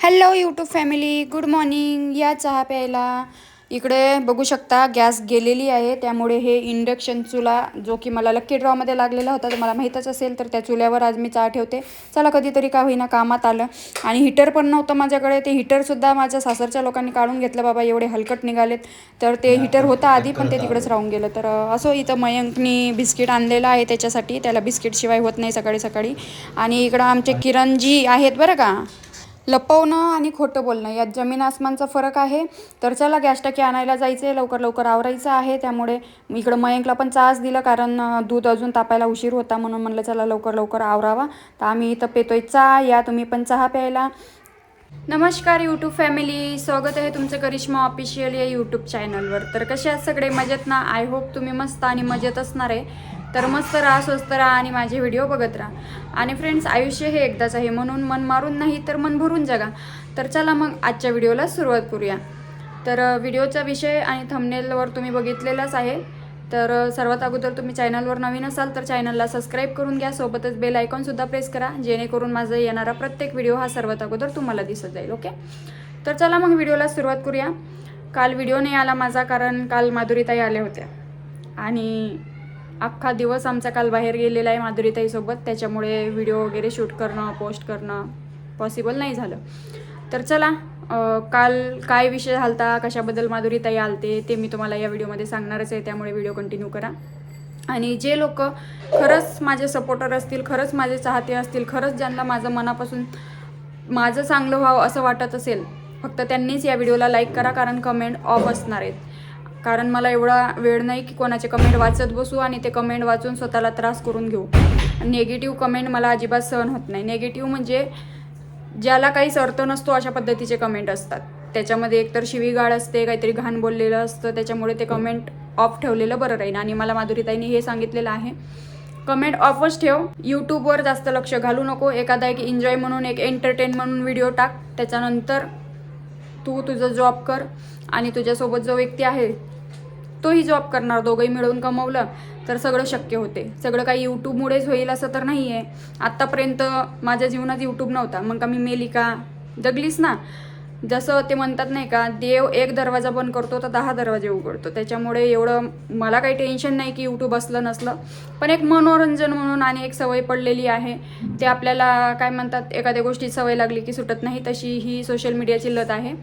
Hello YouTube family good morning या चहा प्यायला. इकडे बघू शकता गॅस गेलेली आहे. त्यामुळे हे इंडक्शन चुला जो की मला लक्की ड्रॉमध्ये लागलेला होता तर मला माहीतच असेल तर त्या चुल्यावर आज मी चहा ठेवते. चला कधीतरी का होईना कामात आलं. आणि हिटर पण नव्हतं माझ्याकडे. ते हिटरसुद्धा माझ्या सासरच्या लोकांनी काढून घेतलं बाबा एवढे हलकट निघालेत. तर ते हिटर होतं आधी पण ते तिकडेच राहून गेलं. तर असो इथं मयंकनी बिस्किट आणलेलं आहे त्याच्यासाठी. त्याला बिस्किटशिवाय होत नाही सकाळी सकाळी. आणि इकडं आमचे किरणजी आहेत बरं का? लपवणं आणि खोटं बोलणं. यात जमीन आसमानचा फरक आहे. तर चला गॅस टाकी आणायला जायचं आहे लवकर लवकर आवरायचं आहे. त्यामुळे इकडं मयंकला पण चहाच दिलं कारण दूध अजून तापायला उशीर होता म्हणून म्हणलं चला लवकर लवकर आवरावा. तर आम्ही इथं पेतोय चहा. या तुम्ही पण चहा प्यायला. नमस्कार यूट्यूब फॅमिली स्वागत आहे तुमचं करिश्मा ऑफिशियल या यूट्यूब चॅनलवर तर कसे आहात? सगळे मजेत ना? आय होप तुम्ही मस्त आणि मजेत असणार आहे. तर मस्त राहा स्वस्त राहा आणि माझे व्हिडिओ बघत राहा. आणि फ्रेंड्स आयुष्य हे एकदाच आहे. म्हणून मन मारून नाही तर मन भरून जगा. तर चला मग आजच्या व्हिडिओला सुरुवात करूया. तर व्हिडिओचा विषय आणि थंबनेलवर तुम्ही बघितलेलाच आहे. तर सर्वात अगोदर तुम्ही चॅनलवर नवीन असाल तर चॅनलला सबस्क्राईब करून घ्या. सोबतच बेल आयकॉनसुद्धा प्रेस करा. जेणेकरून माझा येणारा प्रत्येक व्हिडिओ हा सर्वात अगोदर तुम्हाला दिसत जाईल ओके तर चला मग व्हिडिओला सुरुवात करूया. काल व्हिडिओ नाही आला माझा कारण काल माधुरीताई आल्या होत्या. आणि अख्खा दिवस आमचा काल बाहेर गेलेला आहे माधुरीताईसोबत. त्याच्यामुळे व्हिडिओ वगैरे शूट करणं पोस्ट करणं पॉसिबल नाही झालं. तर चला काल काय विषय झालता कशाबद्दल माधुरीताई आलते ते मी तुम्हाला या व्हिडिओमध्ये सांगणारच आहे. त्यामुळे व्हिडिओ कंटिन्यू करा. आणि जे लोक खरंच माझे सपोर्टर असतील खरंच माझे चाहते असतील खरंच ज्यांना माझं मनापासून माझं चांगलं व्हावं असं वाटत असेल फक्त त्यांनीच या व्हिडिओला लाईक करा कारण कमेंट ऑफ असणार आहेत. कारण मला एवढा वेळ नाही की कोणाचे कमेंट वाचत बसू आणि ते कमेंट वाचून स्वतःला त्रास करून घेऊ. नेगेटिव्ह कमेंट मला अजिबात सहन होत नाही. नेगेटिव्ह म्हणजे ज्याला काहीच अर्थ नसतो अशा पद्धतीचे कमेंट असतात. त्याच्यामध्ये एकतर शिवीगाळ असते काहीतरी घाण बोललेलं असतं त्याच्यामुळे ते कमेंट ऑफ ठेवलेलं बरं राहील आणि मला माधुरीताईंनी हे सांगितलेलं आहे. कमेंट ऑफच ठेव. यूट्यूबवर जास्त लक्ष घालू नको. एखादा एक एन्जॉय म्हणून एक एंटरटेन म्हणून व्हिडिओ टाक. त्याच्यानंतर तू तुझं जॉब कर आणि तुझ्यासोबत जो व्यक्ती आहे तोही जॉब करणार. दोघंही मिळून कमवलं तर सगळं शक्य होते. सगळं काही यूट्यूबमुळेच होईल असं तर नाही आहे आत्तापर्यंत माझ्या जीवनात यूट्यूब नव्हता. मग का मी मेली का जगलीस ना? जसं ते म्हणतात नाही का देव एक दरवाजा बंद करतो तर दहा दरवाजे उघडतो. त्याच्यामुळे एवढं मला काही टेन्शन नाही की यूट्यूब असलं नसलं. पण एक मनोरंजन म्हणून आणि एक सवय पडलेली आहे. ते आपल्याला काय म्हणतात एखाद्या गोष्टी सवय लागली की सुटत नाही तशी ही सोशल मीडियाची लत आहे.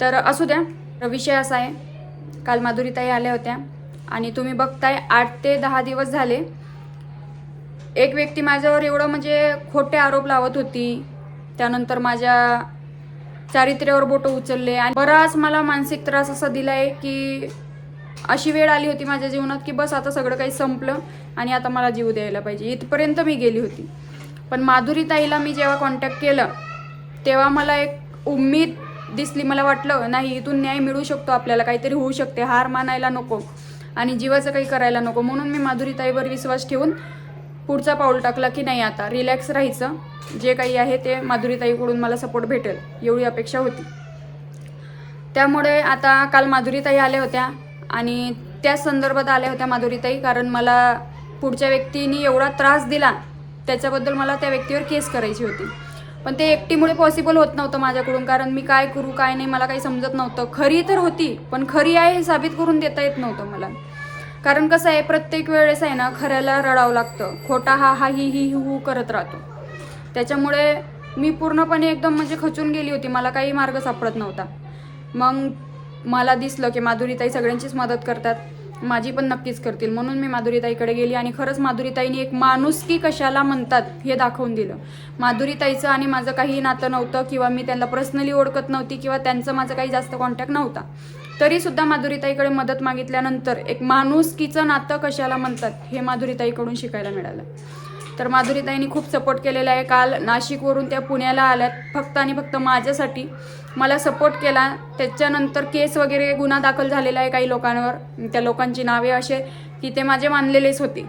तर असू द्या विषय असा आहे. काल माधुरीताई आल्या होत्या आणि तुम्ही बघताय आठ ते दहा दिवस झाले. एक व्यक्ती माझ्यावर एवढं म्हणजे खोटे आरोप लावत होती. त्यानंतर माझ्या चारित्र्यावर बोटं उचलले आणि बराच मला मानसिक त्रास असा दिलाय की अशी वेळ आली होती माझ्या जीवनात की बस आता सगळं काही संपलं आणि आता मला जीव द्यायला पाहिजे. इथपर्यंत मी गेली होती. पण माधुरी ताईला मी जेव्हा कॉन्टॅक्ट केलं तेव्हा मला एक उम्मीद दिसली. मला वाटलं नाही इथून न्याय मिळू शकतो आपल्याला. काहीतरी होऊ शकते. हार मानायला नको आणि जीवाचं काही करायला नको. म्हणून मी माधुरी ताईवर विश्वास ठेवून पुढचा पाऊल टाकला की नाही आता? रिलॅक्स राहायचं. जे काही आहे ते माधुरीताईकडून मला सपोर्ट भेटेल. एवढी अपेक्षा होती. त्यामुळे आता काल माधुरीताई आल्या होत्या आणि त्या संदर्भात आल्या होत्या माधुरीताई कारण मला पुढच्या व्यक्तीने एवढा त्रास दिला त्याच्याबद्दल मला त्या व्यक्तीवर केस करायची होती. पण ते एकटीमुळे पॉसिबल होत नव्हतं माझ्याकडून कारण मी काय करू काय नाही मला काही समजत नव्हतं. खरी तर होती पण खरी आहे हे साबित करून देता येत नव्हतं मला. कारण कसं आहे प्रत्येक वेळेस आहे ना खऱ्याला रडावं लागतं. खोटा हा हा ही ही हू करत राहतो. त्याच्यामुळे मी पूर्णपणे एकदम म्हणजे खचून गेली होती. मला काही मार्ग सापडत नव्हता. मग मला दिसलं की माधुरीताई सगळ्यांचीच मदत करतात. माझी पण नक्कीच करतील. म्हणून मी माधुरीताईकडे गेली आणि खरंच माधुरीताईने एक माणुसकी कशाला म्हणतात हे दाखवून दिलं. माधुरीताईचं आणि माझं काही नातं नव्हतं किंवा मी त्यांना पर्सनली ओळखत नव्हती किंवा त्यांचं माझं काही जास्त कॉन्टॅक्ट नव्हता. तरीसुद्धा माधुरीताईकडे मदत मागितल्यानंतर एक माणुसकीचं नातं कशाला म्हणतात हे माधुरीताईकडून शिकायला मिळालं. तर माधुरीताईंनी खूप सपोर्ट केलेला आहे. काल नाशिकवरून त्या पुण्याला आल्यात. फक्त आणि फक्त माझ्यासाठी मला सपोर्ट केला. त्याच्यानंतर केस वगैरे गुन्हा दाखल झालेला आहे काही लोकांवर. त्या लोकांची नावे असे की ते माझे मानलेलेच होते.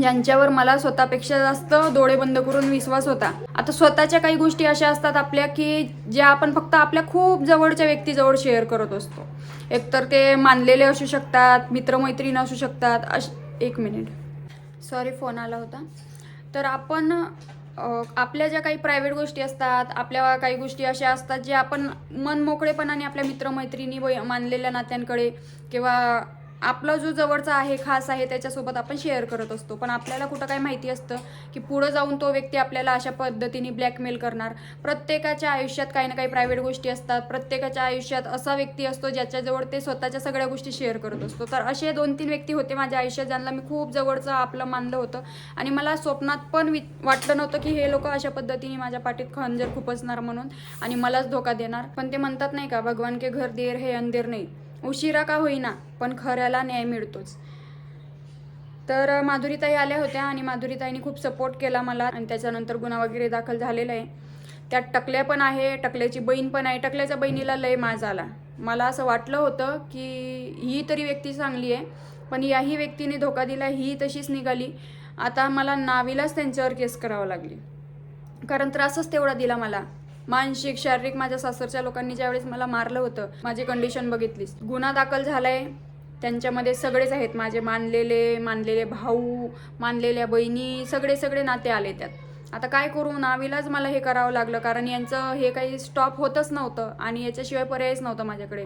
ज्यांच्यावर मला स्वतःपेक्षा जास्त डोळे बंद करून विश्वास होता. आता स्वतःच्या काही गोष्टी अशा असतात आपल्या की ज्या आपण फक्त आपल्या खूप जवळच्या व्यक्तीजवळ शेअर करत असतो. एकतर ते मानलेले असू शकतात मित्रमैत्रीण असू शकतात. अश एक मिनिट सॉरी फोन आला होता. तर आपण आपल्या ज्या काही प्रायव्हेट गोष्टी असतात आपल्या काही गोष्टी अशा असतात जे आपण मन मोकळेपणाने आपल्या मित्रमैत्रिणी व मानलेल्या नात्यांकडे किंवा आपला जो जवळचा आहे खास आहे त्याच्यासोबत आपण शेअर करत असतो. पण आपल्याला कुठं काय माहिती असतं की पुढं जाऊन तो व्यक्ती आपल्याला अशा पद्धतीने ब्लॅकमेल करणार. प्रत्येकाच्या आयुष्यात काही ना काही प्रायव्हेट गोष्टी असतात. प्रत्येकाच्या आयुष्यात असा व्यक्ती असतो ज्याच्याजवळ ते स्वतःच्या सगळ्या गोष्टी शेअर करत असतो. तर असे दोन तीन व्यक्ती होते माझ्या आयुष्यात ज्यांना मी खूप जवळचं आपलं मानलं होतं. आणि मला स्वप्नात पण वि वाटलं नव्हतं की हे लोक अशा पद्धतीने माझ्या पाठीत खंजर खुपसणार म्हणून. आणि मलाच धोका देणार. पण ते म्हणतात नाही का भगवान के घर देर हे अंधेर नाही. उशिरा का होईना पण खऱ्याला न्याय मिळतोच. तर माधुरीताई आल्या होत्या आणि माधुरीताईनी खूप सपोर्ट केला मला आणि त्याच्यानंतर गुन्हा वगैरे दाखल झालेला आहे. त्यात टकल्या पण आहे टकल्याची बहीण पण आहे. टकल्याच्या बहिणीला लय माज आला. मला असं वाटलं होतं की ही तरी व्यक्ती चांगली आहे पण याही व्यक्तीने धोका दिला ही तशीच निघाली. आता मला नावीलाच त्यांच्यावर केस करावं लागली. कारण त्रासच तेवढा दिला मला. मानसिक शारीरिक माझ्या सासरच्या लोकांनी ज्यावेळेस मला मारलं होतं माझी कंडिशन बघितलीस. गुन्हा दाखल झालाय त्यांच्यामध्ये सगळेच आहेत माझे मानलेले मानलेले भाऊ मानलेल्या बहिणी सगळे सगळे नाते आले त्यात. आता काय करू नावीलाच मला हे करावं लागलं कारण यांचं हे काही स्टॉप होतच नव्हतं आणि याच्याशिवाय पर्यायच नव्हतं माझ्याकडे.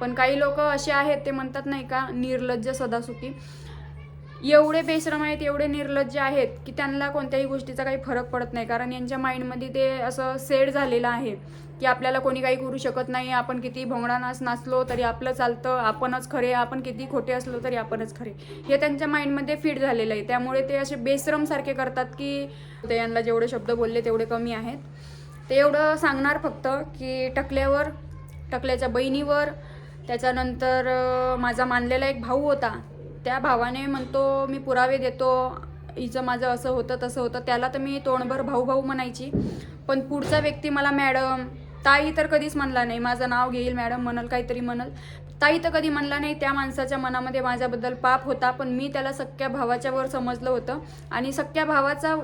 पण काही लोक असे आहेत ते म्हणतात नाही का निर्लज्ज सदासुखी. एवढे बेश्रम आहेत एवढे निर्लज्ज आहेत की त्यांना कोणत्याही गोष्टीचा काही फरक पडत नाही. कारण यांच्या माइंडमध्ये ते असं सेड झालेलं आहे की आपल्याला कोणी काही करू शकत नाही आपण किती भोंगडा नाच नाचलो तरी आपलं चालतं आपणच खरे आपण किती खोटे असलो तरी आपणच खरे. हे त्यांच्या माइंडमध्ये फिट झालेलं आहे. त्यामुळे ते असे बेश्रमसारखे करतात की ते यांना जेवढे शब्द बोलले तेवढे कमी आहेत. ते एवढं सांगणार फक्त की टकल्यावर टकल्याच्या बहिणीवर त्याच्यानंतर माझा मानलेला एक भाऊ होता. त्या भावाने म्हणतो मी पुरावे देतो. हिचं माझं असं होतं तसं होतं. त्याला तर मी तोंडभर भाऊ भाऊ म्हणायची. पण पुढचा व्यक्ती मला मॅडम ताई तर कधीच म्हणला नाही. माझं नाव घेईल मॅडम म्हणल काहीतरी म्हणल. ताई तर कधी म्हणला नाही त्या माणसाच्या मनामध्ये माझ्याबद्दल पाप होता. पण मी त्याला सख्या भावाच्यावर समजलं होतं. आणि सख्या भावाचा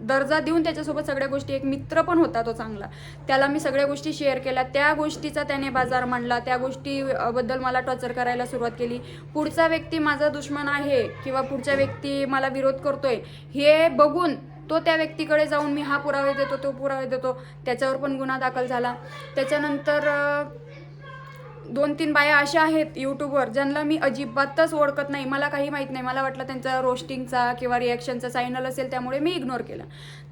दर्जा देऊन त्याच्यासोबत सगळ्या गोष्टी एक मित्र पण होता तो चांगला. त्याला मी सगळ्या गोष्टी शेअर केल्या. त्या गोष्टीचा त्याने बाजार मांडला. त्या गोष्टीबद्दल मला टॉर्चर करायला सुरुवात केली. पुढचा व्यक्ती माझा दुश्मन आहे किंवा पुढचा व्यक्ती मला विरोध करतोय हे बघून तो त्या व्यक्तीकडे जाऊन मी हा पुरावे देतो तो पुरावे देतो. त्याच्यावर पण गुन्हा दाखल झाला. त्याच्यानंतर दोन तीन बाया अशा आहेत यूट्यूबवर ज्यांना मी अजिबातच ओळखत नाही. मला काही माहीत नाही. मला वाटलं त्यांचा रोस्टिंगचा किंवा रिॲक्शनचा चॅनल असेल त्यामुळे मी इग्नोर केलं.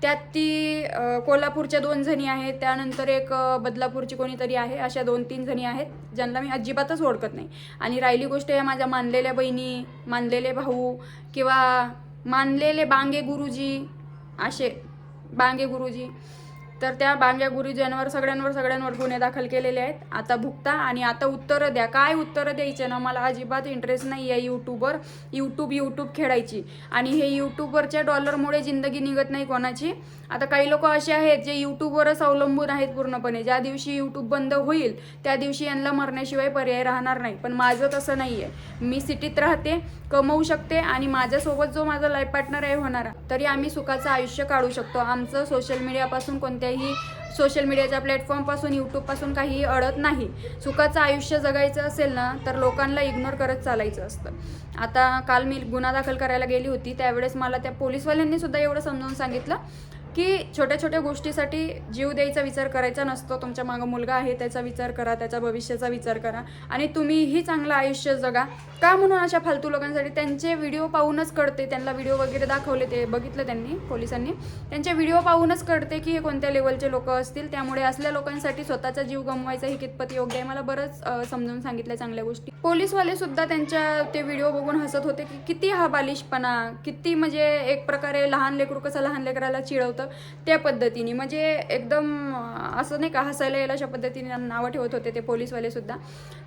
त्यात ती कोल्हापूरच्या दोन जणी आहेत. त्यानंतर एक बदलापूरची कोणीतरी आहे. अशा दोन तीन जणी आहेत ज्यांना मी अजिबातच ओळखत नाही. आणि राहिली गोष्ट या माझ्या मानलेल्या बहिणी मानलेले भाऊ किंवा मानलेले बांगे गुरुजी असे बांगे गुरुजी तर त्या बांग्या गुरुजनवर सगळ्यांवर सगळ्यांवर गुन्हे दाखल केलेले आहेत. आता भुगता आणि आता उत्तरं द्या. काय उत्तरं द्यायचे ना? मला अजिबात इंटरेस्ट नाही आहे यूट्यूबवर यूट्यूब यूट्यूब खेळायची. आणि हे यूट्यूबवरच्या डॉलरमुळे जिंदगी निघत नाही कोणाची. आता काही लोक असे आहेत जे यूट्यूबवरच अवलंबून आहेत पूर्णपणे. ज्या दिवशी यूट्यूब बंद होईल त्या दिवशी यांना मरण्याशिवाय पर्याय राहणार नाही. पण माझं तसं नाही आहे मी सिटीत राहते कमवू शकते आणि माझ्यासोबत जो माझा लाईफ पार्टनर आहे होणारा तरी आम्ही सुखाचं आयुष्य काढू शकतो. आमचं सोशल मीडियापासून कोणत्याही सोशल मीडियाच्या प्लॅटफॉर्मपासून यूट्यूबपासून काही अडत नाही. सुखाचं आयुष्य जगायचं असेल ना तर लोकांना इग्नोर करत चालायचं असतं. आता काल मी गुन्हा दाखल करायला गेली होती त्यावेळेस मला त्या पोलीसवाल्यांनी सुद्धा एवढं समजावून सांगितलं. की छोट्या छोट्या गोष्टीसाठी जीव द्यायचा विचार करायचा नसतो. तुमच्या मागं मुलगा आहे त्याचा विचार करा त्याच्या भविष्याचा विचार करा आणि तुम्हीही चांगलं आयुष्य जगा. का म्हणून अशा फालतू लोकांसाठी त्यांचे व्हिडिओ पाहूनच कळते. त्यांना व्हिडिओ वगैरे दाखवले ते बघितलं त्यांनी पोलिसांनी. त्यांचे व्हिडिओ पाहूनच कळते की हे कोणत्या लेवलचे लोक असतील. त्यामुळे असल्या लोकांसाठी स्वतःचा जीव गमवायचा ही कितपत योग्य आहे मला बरंच समजून समजावून सांगितल्या चांगल्या गोष्टी. पोलीसवाले सुद्धा त्यांच्या ते व्हिडिओ बघून हसत होते की किती हा बालिशपणा किती म्हणजे एक प्रकारे लहान लेकरू कसं लहान लेकराला चिडवतं त्या पद्धतीने. म्हणजे एकदम असं नाही का हसायला येईल अशा पद्धतीने नावं ठेवत होते ते पोलीसवाले सुद्धा.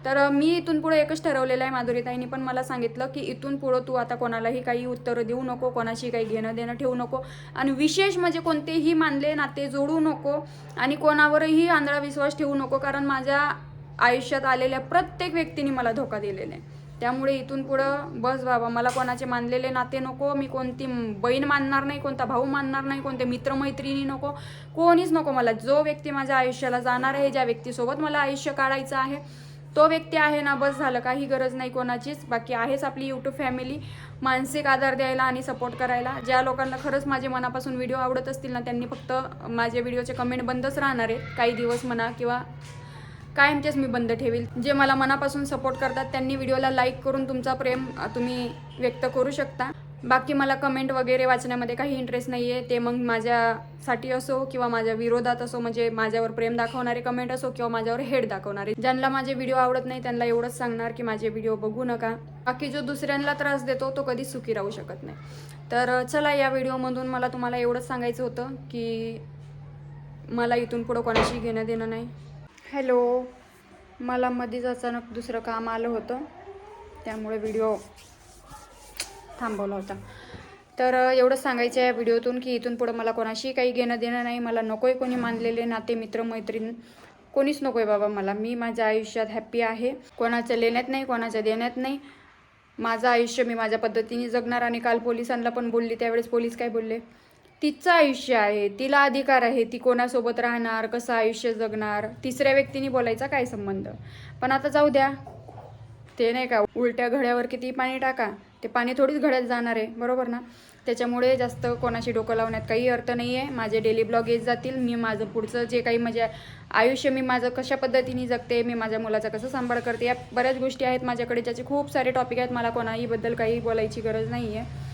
तर मी इथून पुढे एकच ठरवलेलं आहे माधुरीताईंनी पण मला सांगितलं की इथून पुढं तू आता कोणालाही काही उत्तरं देऊ नको कोणाशी काही घेणं देणं ठेवू नको आणि विशेष म्हणजे कोणतेही मानले नाते जोडू नको आणि कोणावरही आंधळा विश्वास ठेवू नको कारण माझ्या आयुष्यात आलेल्या प्रत्येक व्यक्तीने मला धोका दिलेला आहे. त्यामुळे इथून पुढं बस बाबा मला कोणाचे मानलेले नाते नको मी कोणती बहीण मानणार नाही कोणता भाऊ मानणार नाही कोणते मित्रमैत्रिणी नको कोणीच नको मला. जो व्यक्ती माझ्या आयुष्याला जाणार आहे ज्या व्यक्तीसोबत मला आयुष्य काढायचं आहे तो व्यक्ती आहे ना बस झालं काही गरज नाही कोणाचीच. बाकी आहेच आपली यूट्यूब फॅमिली मानसिक आधार द्यायला आणि सपोर्ट करायला. ज्या लोकांना खरंच माझे मनापासून व्हिडिओ आवडत असतील ना त्यांनी फक्त माझे व्हिडिओचे कमेंट बंदच राहणार आहे काही दिवस म्हणा किंवा कायमचेच मी बंद ठेवील. जे मला मनापासून सपोर्ट करतात त्यांनी व्हिडिओला लाईक करून तुमचा प्रेम तुम्ही व्यक्त करू शकता. बाकी मला कमेंट वगैरे वाचण्यामध्ये काही इंटरेस्ट नाही आहे ते मग माझ्यासाठी असो किंवा माझ्या विरोधात असो म्हणजे माझ्यावर प्रेम दाखवणारे कमेंट असो किंवा माझ्यावर हेड दाखवणारे. ज्यांना माझे व्हिडिओ आवडत नाही त्यांना एवढंच सांगणार की माझे व्हिडिओ बघू नका. बाकी जो दुसऱ्यांना त्रास देतो तो कधीच सुखी राहू शकत नाही. तर चला या व्हिडिओमधून मला तुम्हाला एवढंच सांगायचं होतं की मला इथून पुढं कोणाशी घेणं देणं नाही. हॅलो. मला मध्येच अचानक दुसरं काम आलं होतं. त्यामुळे व्हिडिओ थांबवला होता. तर एवढं एवढंच सांगायचं आहे व्हिडिओतून की इथून पुढं मला कोणाशी काही घेणं देणं नाही. मला नको आहे कोणी मानलेले नाते मित्र मैत्रीण. कोणीच नको आहे बाबा मला. मी माझ्या आयुष्यात हॅप्पी आहे. कोणाच्या लेण्यात नाही कोणाच्या देण्यात नाही. माझं आयुष्य मी माझ्या पद्धतीने जगणार आणि काल पोलिसांना पण बोलली. त्यावेळेस पोलीस काय बोलले? तिचं आयुष्य आहे तिला अधिकार आहे ती कोणासोबत राहणार कसं आयुष्य जगणार तिसऱ्या व्यक्तीने बोलायचा काय संबंध? पण आता जाऊ द्या. ते नाही का उलट्या घड्यावर किती पाणी टाका ते पाणी थोडीच घड्यात जाणार आहे बरोबर ना? त्याच्यामुळे जास्त कोणाशी डोकं लावण्यात काही अर्थ नाही आहे माझे डेली ब्लॉग येत जातील मी माझं पुढचं जे काही म्हणजे आयुष्य मी माझं कशा पद्धतीने जगते मी माझ्या मुलाचा कसं सांभाळ करते या बऱ्याच गोष्टी आहेत माझ्याकडे ज्याचे खूप सारे टॉपिक आहेत मला कोणाहीबद्दल काही बोलायची गरज नाही आहे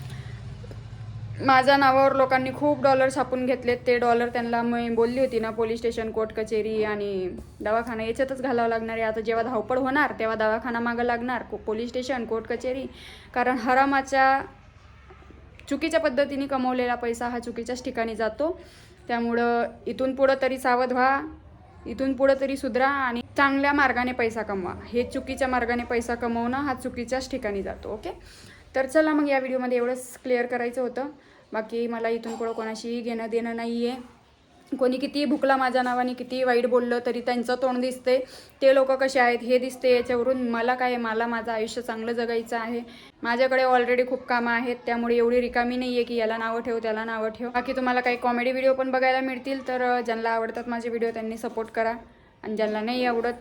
माझ्या नावावर लोकांनी खूप डॉलर छापून घेतलेत. ते डॉलर त्यांना मी बोलली होती ना पोलीस स्टेशन कोर्ट कचेरी आणि दवाखाना याच्यातच घालावं लागणार आहे. आता जेव्हा धावपळ होणार तेव्हा दवाखाना मागं लागणार को- पोलीस स्टेशन कोर्ट कचेरी. कारण हरामाच्या चुकीच्या पद्धतीने कमवलेला पैसा हा चुकीच्याच ठिकाणी जातो. त्यामुळं इथून पुढं तरी सावध व्हा इथून पुढं तरी सुधरा आणि चांगल्या मार्गाने पैसा कमवा. हे चुकीच्या मार्गाने पैसा कमवणं हा चुकीच्याच ठिकाणी जातो ओके? तर चला मग या व्हिडिओमध्ये एवढंच क्लिअर करायचं होतं. बाकी मला इथून पुढं कोणाशीही घेणं देणं नाही आहे कोणी कितीही भुकला माझ्या नावाने कितीही वाईट बोललं तरी त्यांचं तोंड दिसते ते लोक कसे आहेत हे दिसते याच्यावरून. मला काय मला माझं आयुष्य चांगलं जगायचं आहे. माझ्याकडे ऑलरेडी खूप कामं आहेत. त्यामुळे एवढी रिकामी नाही आहे की याला नावं ठेव त्याला नावं ठेव. बाकी तुम्हाला काही कॉमेडी व्हिडिओ पण बघायला मिळतील तर ज्यांना आवडतात माझे व्हिडिओ त्यांनी सपोर्ट करा. आणि ज्यांना नाही आवडत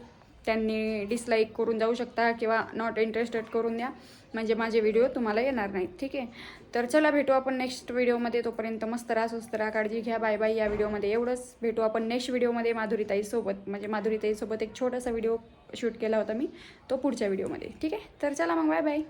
त्यांनी डिसलाईक करून जाऊ शकता किंवा नॉट इंटरेस्टेड करून द्या. म्हणजे माझे व्हिडिओ तुम्हाला येणार नाहीत ठीक आहे? तर चला भेटू आपण नेक्स्ट व्हिडिओमध्ये तोपर्यंत मस्त राहा स्वस्त राहा काळजी घ्या. बाय बाय या व्हिडिओमध्ये एवढंच. भेटू आपण नेक्स्ट व्हिडिओमध्ये माधुरीताईसोबत म्हणजे माधुरीताईसोबत एक छोटासा व्हिडिओ शूट केला होता मी तो पुढच्या व्हिडिओमध्ये ठीक आहे? तर चला मग बाय बाय